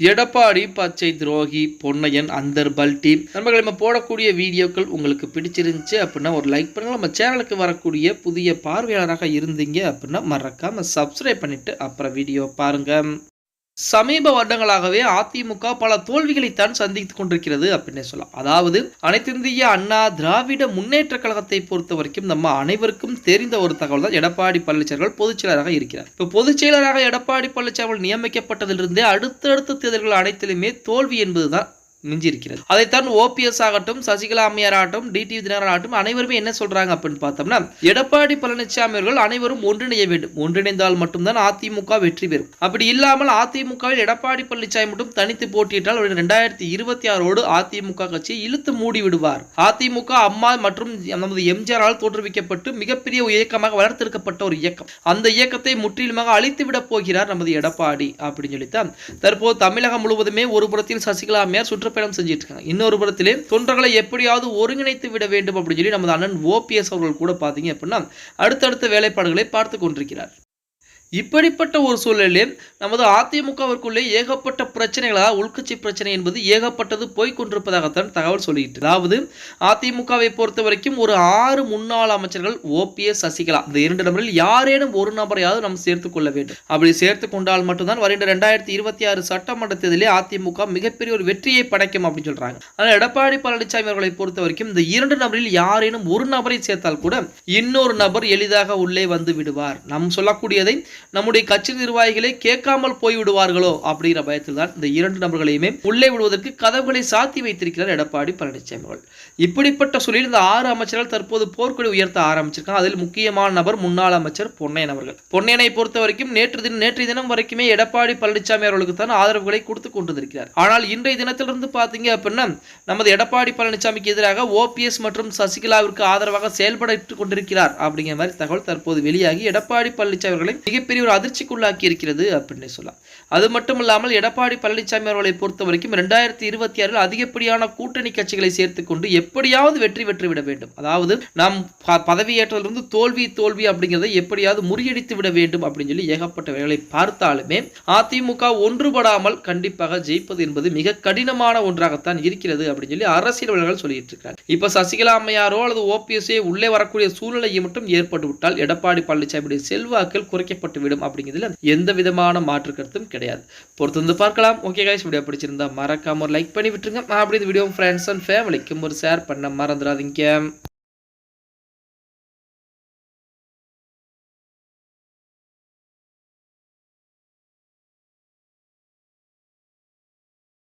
எடப்பாடி பச்சை துரோகி பொன்னையன் அந்தர்பல் டீம் நண்பர்கள் நம்ம போடக்கூடிய வீடியோக்கள் உங்களுக்கு பிடிச்சிருந்துச்சு அப்படின்னா ஒரு லைக் பண்ணுங்க. நம்ம சேனலுக்கு வரக்கூடிய புதிய பார்வையாளராக இருந்தீங்க அப்படின்னா மறக்காம சப்ஸ்கிரைப் பண்ணிட்டு அப்புறம் வீடியோ பாருங்கள் சமீப வருடங்களாகவே அதிமுக பல தோல்விகளைத்தான் சந்தித்துக் கொண்டிருக்கிறது அப்படின்னு சொல்லலாம். அதாவது அனைத்திந்திய அண்ணா திராவிட முன்னேற்ற கழகத்தை பொறுத்த வரைக்கும் நம்ம அனைவருக்கும் தெரிந்த ஒரு தகவல் தான் எடப்பாடி பழனிசாமி பொதுச் செயலராக இருக்கிறார். இப்போ பொதுச் செயலராக எடப்பாடி பழனிசாமி நியமிக்கப்பட்டதிலிருந்தே அடுத்தடுத்த தேர்தல்கள் அனைத்திலுமே தோல்வி என்பதுதான் மிஞ்சிருக்கிறது அதைத்தான் ஓபிஎஸ் ஆகட்டும் சசிகலா அம்மையார் ஆகட்டும் டிடிவி தினகரன் ஆகட்டும் அனைவருமே என்ன சொல்றாங்க அப்படின்னு பார்த்தோம்னா எடப்பாடி பழனிசாமி அவர்கள் அனைவரும் ஒன்றிணைய வேண்டும். ஒன்றிணைந்தால் மட்டும்தான் அதிமுக வெற்றி பெறும். அப்படி இல்லாமல் அதிமுகவில் எடப்பாடி பழனிசாமி மட்டும் தனித்து போட்டியிட்டால் ரெண்டாயிரத்தி இருபத்தி ஆறோடு அதிமுக கட்சியை இழுத்து மூடி விடுவார் அதிமுக அம்மா மற்றும் நமது எம்ஜிஆரால் தோற்றுவிக்கப்பட்டு மிகப்பெரிய இயக்கமாக வளர்த்தெடுக்கப்பட்ட ஒரு இயக்கம். அந்த இயக்கத்தை முற்றிலுமாக அழித்து விட போகிறார் நமது எடப்பாடி அப்படின்னு சொல்லித்தான். தற்போது தமிழகம் முழுவதுமே ஒரு புறத்தில் சசிகலா அம்மையார் சுற்றுப்பயணம் செஞ்சிட்டு இருக்காங்க இன்னொரு புறத்திலே தொண்டர்களை எப்படியாவது ஒருங்கிணைத்து விட வேண்டும் அப்படின்னு சொல்லி நமது அண்ணன் ஓபிஎஸ் அவர்கள் கூட பார்த்தீங்க அப்படின்னா அடுத்தடுத்த வேலைப்பாடுகளை பார்த்து கொண்டிருக்கிறார். இப்படிப்பட்ட ஒரு சூழலில் நமது அதிமுகவிற்குள்ளே ஏகப்பட்ட பிரச்சனைகளாக உள்கட்சி பிரச்சனை என்பது ஏகப்பட்டது போய்கொண்டிருப்பதாகத்தான் தகவல் சொல்லிட்டு அதாவது அதிமுகவை பொறுத்த வரைக்கும் ஒரு ஆறு முன்னாள் அமைச்சர்கள் ஓபிஎஸ் சசிகலா. இந்த இரண்டு நபரில் யாரேனும் ஒரு நபரையாவது நாம் சேர்த்துக் கொள்ள வேண்டும். அப்படி சேர்த்து கொண்டால் மட்டும்தான் வருகின்ற ரெண்டாயிரத்தி இருபத்தி ஆறு சட்டமன்ற தேர்தலில் அதிமுக மிகப்பெரிய ஒரு வெற்றியை படைக்கும் அப்படின்னு சொல்றாங்க. ஆனால் எடப்பாடி பழனிசாமி அவர்களை பொறுத்த வரைக்கும் இந்த இரண்டு நபரில் யாரேனும் ஒரு நபரை சேர்த்தால் கூட இன்னொரு நபர் எளிதாக உள்ளே வந்து விடுவார். நாம் சொல்லக்கூடியதை நம்முடைய கட்சி நிர்வாகிகளை கேட்காமல் போய் விடுவார்களோ அப்படிங்கிற பயத்தில் தான் இந்த இரண்டு நபர்களையுமே உள்ளே விடுவதற்கு கதவுகளை சாத்தி வைத்திருக்கிறார் எடப்பாடி பழனிசாமி அவர்கள். இப்படிப்பட்ட சூழலில் இந்த ஆறு அமைச்சர்கள் தற்போது போர்க்கொடி உயர்த்த ஆரம்பிச்சிருக்காங்க. அதில் முக்கியமான நபர் முன்னாள் அமைச்சர் பொன்னையன் அவர்கள். பொன்னையனை பொறுத்த வரைக்கும் நேற்று தினம் நேற்றைய தினம் வரைக்குமே எடப்பாடி பழனிசாமி அவர்களுக்கு தான் ஆதரவுகளை கொடுத்து கொண்டிருக்கிறார். ஆனால் இன்றைய தினத்திலிருந்து பார்த்தீங்க அப்படின்னா நமது எடப்பாடி பழனிசாமிக்கு எதிராக ஓபிஎஸ் மற்றும் சசிகலாவிற்கு ஆதரவாக செயல்பட்டு கொண்டிருக்கிறார் அப்படிங்கிற மாதிரி தகவல் தற்போது வெளியாகி எடப்பாடி பழனிசாமி அவர்களை மிகப்பெரிய மிகப்பெரிய ஒரு அதிர்ச்சிக்குள்ளாக்கி இருக்கிறது அப்படின்னு சொல்லலாம். அது மட்டும் இல்லாமல் எடப்பாடி பழனிசாமி அவர்களை பொறுத்த வரைக்கும் ரெண்டாயிரத்தி இருபத்தி ஆறில் அதிகப்படியான கூட்டணி கட்சிகளை சேர்த்து கொண்டு எப்படியாவது வெற்றி பெற்று விட வேண்டும். அதாவது நாம் ப- பதவியேற்றதிலிருந்து தோல்வி தோல்வி அப்படிங்கிறதை எப்படியாவது முறியடித்து விட வேண்டும் அப்படின்னு சொல்லி ஏகப்பட்ட வேலைகளை பார்த்தாலுமே அதிமுக ஒன்றுபடாமல் கண்டிப்பாக ஜெயிப்பது என்பது மிக கடினமான ஒன்றாகத்தான் இருக்கிறது அப்படின்னு சொல்லி அரசியல்வாதிகள் சொல்லிட்டு இருக்காங்க. இப்ப சசிகலா அம்மையாரோ அல்லது ஓபிஎஸ்ஏ உள்ளே வரக்கூடிய சூழ்நிலையை மட்டும் ஏற்பட்டுவிட்டால் எடப்பாடி பழனிசாமியுடைய செல்வாக்கள் குறைக்கப்பட்டு விடும் அப்படிங்கிறதுல எந்த விதமான மாற்று கருத்தும் கிடையாது. பொறுத்து வந்து பார்க்கலாம். ஓகே கைஸ் வீடியோ பிடிச்சிருந்தா மறக்காம ஒரு லைக் பண்ணி விட்டுருங்க. அப்படி இந்த வீடியோ ஃப்ரெண்ட்ஸ் அண்ட் ஃபேமிலிக்கும் ஒரு ஷேர் பண்ண மறந்துடாதீங்க.